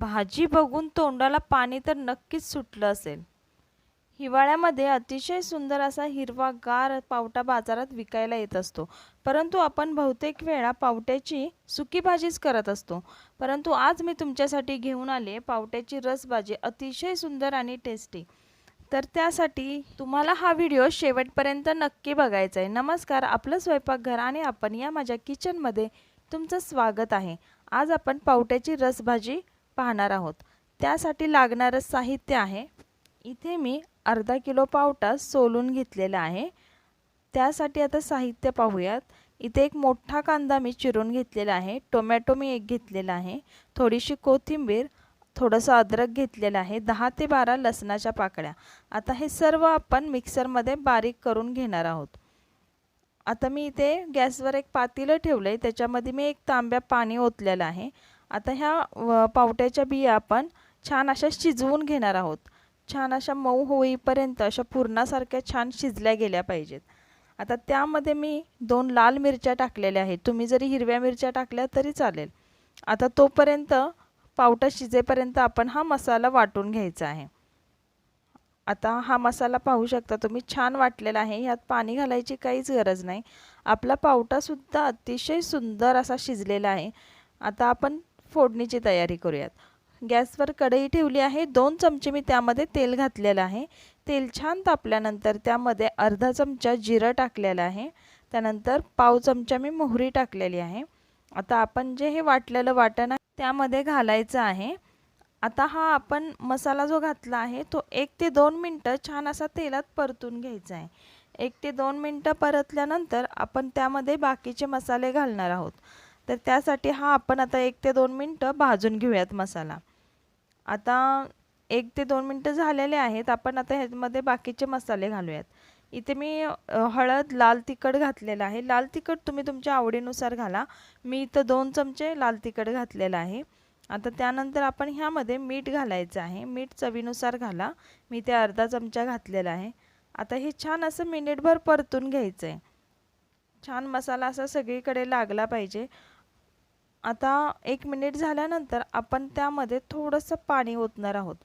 भाजी बघून तोंडाला पाणी तर नक्कीच सुटलं असेल. हिवाळ्यामध्ये अतिशय सुंदर असा हिरवागार पावटा बाजारात विकायला येत असतो. परंतु आपण बहुतेक वेळा पावट्याची सुकी भाजीच करत असतो. परंतु आज मी तुमच्यासाठी घेऊन आले पावट्याची रसभाजी अतिशय सुंदर आणि टेस्टी. तर त्यासाठी तुम्हाला हा व्हिडिओ शेवटपर्यंत नक्की बघायचा आहे. नमस्कार आपलं स्वयंपाकघर आणि आपण या माझ्या किचनमध्ये तुमचं स्वागत आहे. आज आपण पावट्याची रसभाजी पाहणार आहोत. त्यासाठी लागणारं साहित्य आहे. इथे मी अर्धा किलो पावटा सोलून घेतलेला आहे. त्यासाठी आता साहित्य पाहूयात. इथे एक मोठा कांदा मी चिरून घेतलेला आहे. टोमॅटो मी एक घेतलेला आहे. थोडीशी कोथिंबीर थोडंसं अद्रक घेतलेलं आहे. दहा ते बारा लसणाच्या पाकळ्या. आता हे सर्व आपण मिक्सरमध्ये बारीक करून घेणार आहोत. आता मी इथे गॅसवर एक पातेलं ठेवलं आहे त्याच्यामध्ये मी एक तांब्या पाणी ओतलेलं आहे. आता ह्या पावट्याच्या बिया आपण छान अशा शिजवून घेणार आहोत. छान अशा मऊ होईपर्यंत अशा पुरणासारख्या छान शिजल्या गेल्या पाहिजेत. आता त्यामध्ये मी दोन लाल मिरच्या टाकलेल्या आहेत. तुम्ही जरी हिरव्या मिरच्या टाकल्या तरी चालेल. आता तोपर्यंत पावटा शिजेपर्यंत आपण हा मसाला वाटून घ्यायचा आहे. आता हा मसाला पाहू शकता तुम्ही छान वाटलेला आहे. ह्यात पाणी घालायची काहीच गरज नाही. आपला पावटासुद्धा अतिशय सुंदर असा शिजलेला आहे. आता आपण फोडणीची तयारी करूयात. गॅसवर कढई ठेवली आहे. दोन चमचे मी त्यामध्ये तेल घातलेलं आहे. तेल छान तापल्यानंतर त्यामध्ये अर्धा चमचा जिरं टाकलेलं आहे. त्यानंतर पाव चमचा मी मोहरी टाकलेली आहे. आता आपण जे हे वाटलेलं वाटण आहे त्यामध्ये घालायचं आहे. आता हा आपण मसाला जो घातला आहे तो एक ते दोन मिनटं छान असा तेलात परतून घ्यायचा आहे. एक ते दोन मिनटं परतल्यानंतर आपण त्यामध्ये बाकीचे मसाले घालणार आहोत. तर त्यासाठी हा आपण आता एक ते दोन मिनटं भाजून घेऊयात मसाला. आता एक ते दोन मिनटं झालेले आहेत आपण आता ह्यामध्ये बाकीचे मसाले घालूयात. इथे मी हळद लाल तिखट घातलेलं आहे. लाल तिखट तुम्ही तुमच्या आवडीनुसार घाला. मी इथं दोन चमचे लाल तिखट घातलेलं आहे. आता त्यानंतर आपण ह्यामध्ये मीठ घालायचं आहे. मीठ चवीनुसार घाला. मी ते अर्धा चमचा घातलेला आहे. आता हे छान असं मिनिटभर परतून घ्यायचं आहे छान मसाला असा सगळीकडे लागला पाहिजे. आता एक मिनिट झाल्यानंतर आपण त्यामध्ये थोडंसं पाणी ओतणार आहोत.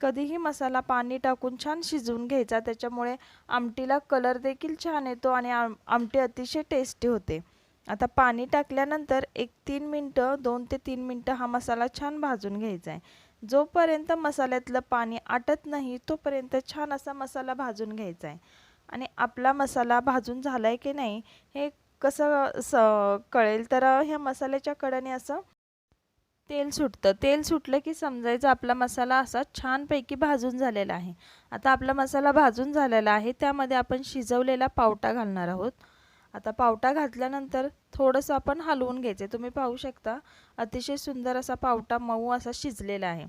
कधीही मसाला पाणी टाकून छान शिजवून घ्यायचा त्याच्यामुळे आमटीला कलर देखील छान येतो आणि आम आमटी अतिशय टेस्टी होते. आता पाणी टाकल्यानंतर एक तीन मिनटं दोन ते तीन मिनटं हा मसाला छान भाजून घ्यायचा आहे. जोपर्यंत मसाल्यातलं पाणी आटत नाही तोपर्यंत छान असा मसाला भाजून घ्यायचा आहे. आणि आपला मसाला भाजून झाला आहे की नाही हे कसं स कळेल. तर ह्या मसाल्याच्या कड्याने असं तेल सुटतं. तेल सुटलं की समजायचं आपला मसाला असा छानपैकी भाजून झालेला आहे. आता आपला मसाला भाजून झालेला आहे त्यामध्ये आपण शिजवलेला पावटा घालणार आहोत. आता पावटा घातल्यानंतर थोडंसं आपण हलवून घ्यायचे तुम्ही पाहू शकता अतिशय सुंदर असा पावटा मऊ असा शिजलेला आहे.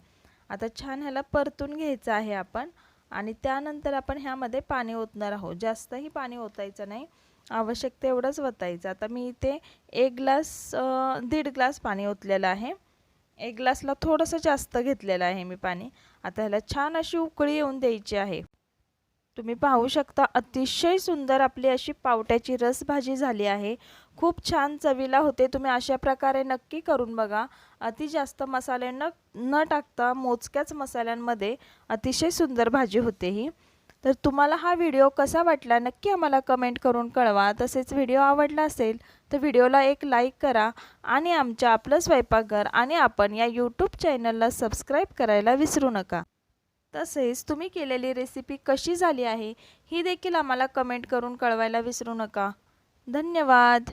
आता छान ह्याला परतून घ्यायचं आहे आपण आणि त्यानंतर आपण ह्यामध्ये पाणी ओतणार आहोत. जास्तही पाणी ओतायचं नाही. आवश्यक तेवढंच वतायचं. आता मी इथे एक ग्लास दीड ग्लास पाणी ओतलेलं आहे. एक ग्लासला थोडंसं जास्त घेतलेलं आहे मी पाणी. आता ह्याला छान अशी उकळी येऊन द्यायची आहे. तुम्ही पाहू शकता अतिशय सुंदर आपली अशी पावट्याची रसभाजी झाली आहे. खूप छान चवीला होते. तुम्ही अशा प्रकारे नक्की करून बघा. अति जास्त मसाले न न टाकता मोजक्याच मसाल्यांमध्ये अतिशय सुंदर भाजी होते ही. तर तुम्हाला हा व्हिडिओ कसा वाटला नक्की आम्हाला कमेंट करून कळवा. तसेच व्हिडिओ आवडला असेल तर व्हिडिओला एक लाईक करा आणि आमच्या आपलं स्वयंपाकघर आणि आपण या यूट्यूब चॅनलला सबस्क्राईब करायला विसरू नका. तसेच तुम्ही केलेली रेसिपी कशी झाली आहे ही देखील आम्हाला कमेंट करून कळवायला विसरू नका. धन्यवाद.